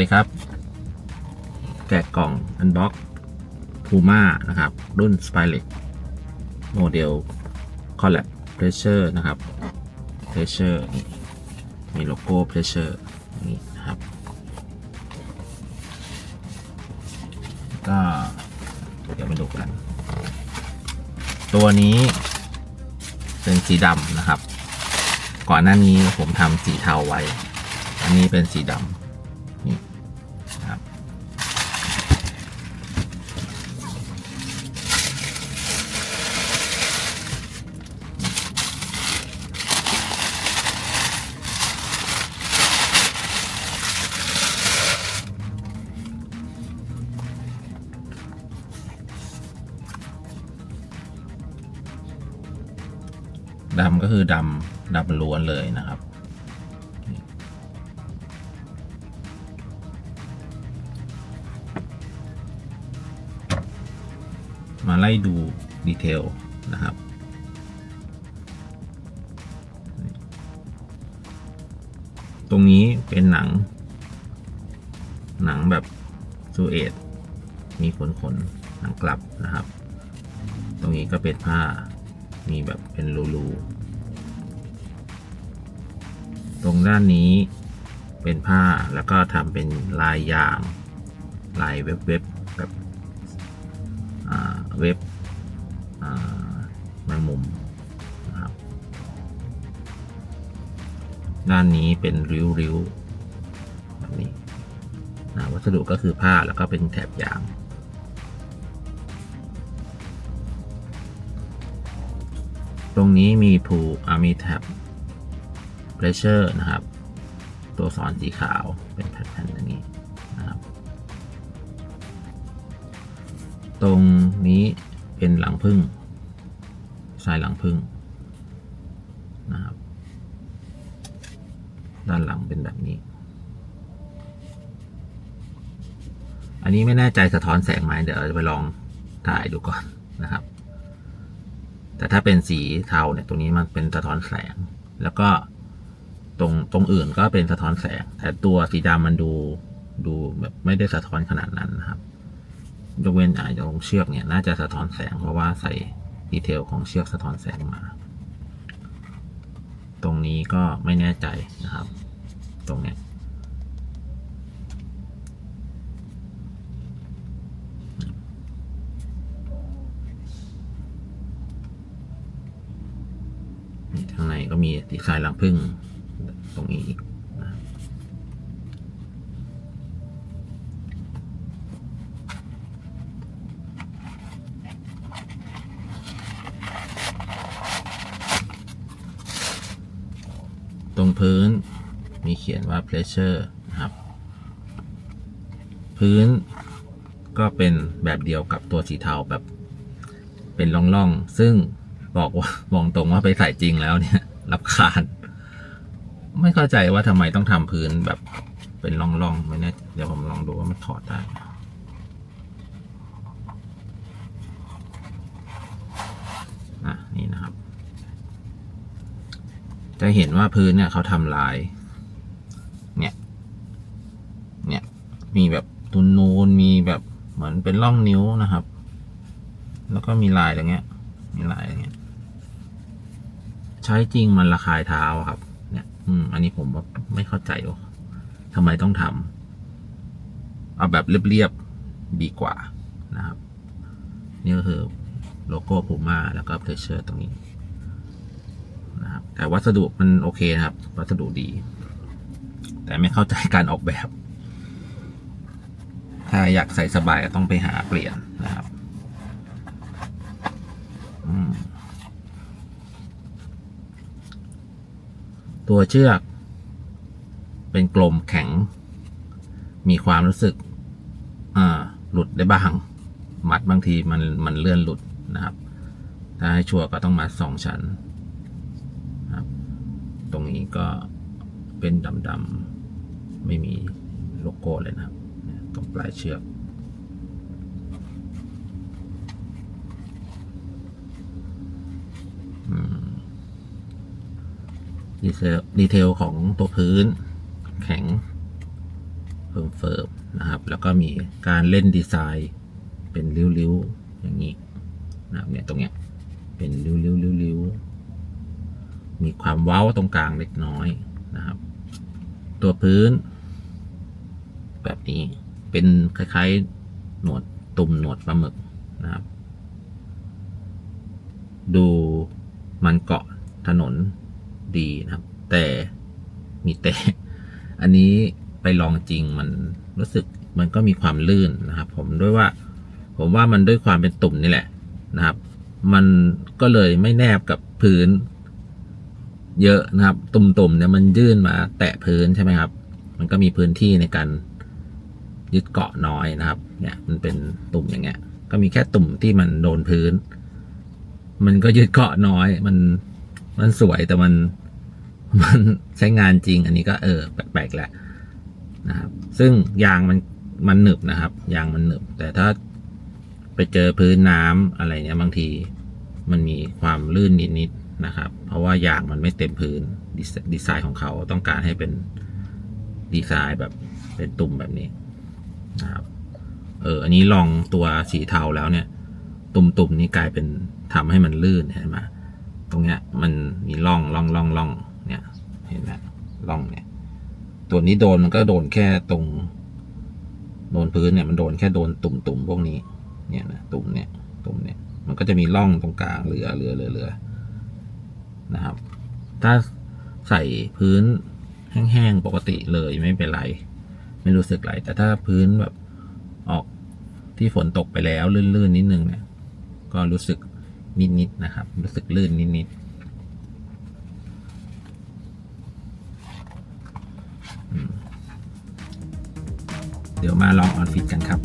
ดีครับ แกะกล่องอันบ็อกพูม่านะครับ รุ่น s p y l e t โมเดล Collab Pressure นะครับ Pressure นี่มีโลโก้ Pressure นี่นะครับ ก็เดี๋ยวมาดูกัน ตัวนี้เป็นสีดำนะครับ ก่อนหน้านี้ผมทำสีเทาไว้ อันนี้เป็นสีดำ ดำก็คือดำดำล้วนเลยนะครับ มาไล่ดูดีเทลนะครับตรงนี้เป็นหนัง หนังแบบซูเอตมีขนขนหนังกลับนะครับ ตรงนี้ก็เป็นผ้า มีแบบเป็นรูๆตรงด้านนี้เป็นผ้าแล้วก็ทำเป็นลายยางลายเว็บเว็บๆแบบเว็บอ่าแมงมุมนะครับด้านนี้เป็นริ้วๆแบบนี้นะวัสดุก็คือผ้าแล้วก็เป็นแถบยาง ตรงนี้มีพูอ่ามีแท็บ pressure นะครับ ตัวสอนสีขาวเป็นแผ่นๆอย่างนี้นะครับ ตรงนี้เป็นหลังพึ่งทรายหลังพึ่งนะครับ ด้านหลังเป็นแบบนี้ อันนี้ไม่แน่ใจสะท้อนแสงไหมเดี๋ยวเราจะไปลองถ่ายดูก่อนนะครับ แต่ถ้าเป็นสีเทาเนี่ยตรงนี้มันเป็นสะท้อนแสง แล้วก็ตรงตรงอื่นก็เป็นสะท้อนแสง แต่ตัวสีดำมันดูดูแบบไม่ได้สะท้อนขนาดนั้นนะครับยกเว้นอาจจะตรงเชือกเนี่ยน่าจะสะท้อนแสงเพราะว่าใส่ดีเทลของเชือกสะท้อนแสงมา ตรงนี้ก็ไม่แน่ใจนะครับ ตรงเนี้ยนี่ข้างในก็ มีดีไซน์รังพึ่งตรงนี้อีกตรงพื้นมีเขียนว่า pressure นะครับ พื้นก็เป็นแบบเดียวกับตัวสีเทาแบบเป็นร่องๆ ซึ่งบอกว่าบอกตรงว่าไปใส่จริงแล้วเนี่ย รับคาน ไม่เข้าใจว่าทำไมต้องทำพื้นแบบเป็นร่องๆไม่แน่เดี๋ยวผมลองดูว่ามันถอดได้อะนี่นะครับ จะเห็นว่าพื้นเนี่ยเขาทำลาย เนี่ย เนี่ยมีแบบตุนนูนมีแบบเหมือนเป็นร่องนิ้วนะครับ แล้วก็มีลายอย่างเงี้ย มีลายอย่างเงี้ย ช้จริงมันระคายเท้าครับ เนี่ย อืม อันนี้ผมว่าไม่เข้าใจว่าทำไมต้องทำเอาแบบเรียบๆดีกว่านะครับ นี่ก็คือโลโก้พูม่าแล้วก็เพรสเชอร์ตรงนี้นะครับ แต่วัสดุมันโอเคนะครับ วัสดุดี แต่ไม่เข้าใจการออกแบบ ถ้าอยากใส่สบายก็ต้องไปหาเปลี่ยนนะครับ อืม ตัวเชือก เป็นกลมแข็ง มีความรู้สึกหลุดได้บ้าง มัดบางทีมันมันเลื่อนหลุดนะครับ ถ้าให้ชัวร์ก็ต้องมาสองชั้นครับ ตรงนี้ก็เป็นดำๆไม่มีโลโก้เลยนะครับ ตรงปลายเชือก ดีเทลดีเทลของตัวพื้นแข็งเพิ่มเฟิร์มนะครับ แล้วก็มีการเล่นดีไซน์เป็นริ้วๆ อย่างนี้นะครับเนี่ยตรงเนี้ยเป็นริ้วๆริ้วๆมีความเว้าตรงกลางเล็กน้อยนะครับ ตัวพื้น แบบนี้เป็นคล้ายๆ หนวดตุ่มหนวดปลาหมึกนะครับ ดูมันเกาะถนน ดีนะครับ แต่มีแต่ อันนี้ไปลองจริงมันรู้สึกมันก็มีความลื่นนะครับ ผมด้วยว่า ผมว่ามันด้วยความเป็นตุ่มนี่แหละนะครับ มันก็เลยไม่แนบกับพื้น เยอะนะครับ ตุ่มๆเนี่ยมันยื่นมา แตะพื้นใช่ไหมครับ มันก็มีพื้นที่ในการยึดเกาะน้อยนะครับ เนี่ย มันเป็นตุ่มอย่างเงี้ย ก็มีแค่ตุ่มที่มันโดนพื้น มันก็ยึดเกาะน้อย มัน มันสวยแต่มันมันใช้งานจริง อันนี้ก็เออแปลกๆแหละนะครับ ซึ่งยางมันมันหนึบนะครับ ยางมันหนึบ แต่ถ้าไปเจอพื้นน้ำอะไรเนี้ยบางทีมันมีความลื่นนิดๆนะครับ เพราะว่ายางมันไม่เต็มพื้นดีไซดีไซน์ของเขาต้องการให้เป็นดีไซน์แบบเป็นตุ่มแบบนี้นะครับ เออ อันนี้ลองตัวสีเทาแล้วเนี่ย ตุ่มๆนี้กลายเป็นทำให้มันลื่นเห็นไหม ตรงเนี้ยมันมีร่องร่องร่องร่องเนี่ยเห็นไหมร่องเนี่ย ตัวนี้โดนมันก็โดนแค่ตรงโดนพื้นเนี่ยมันโดนแค่โดนตุ่มตุ่มพวกนี้ เนี่ยนะตุ่มเนี่ยตุ่มเนี่ย มันก็จะมีร่องตรงกลางเหลือเหลือเหลือเหลือนะครับ ถ้าใส่พื้นแห้งๆปกติเลยไม่เป็นไร ไม่รู้สึกไรแต่ถ้าพื้นแบบออกที่ฝนตกไปแล้วลื่นๆนิดนึงเนี่ย ก็รู้สึก นิดๆนะครับ รู้สึกลื่นนิดๆเดี๋ยวมาลองออนฟิตกันครับ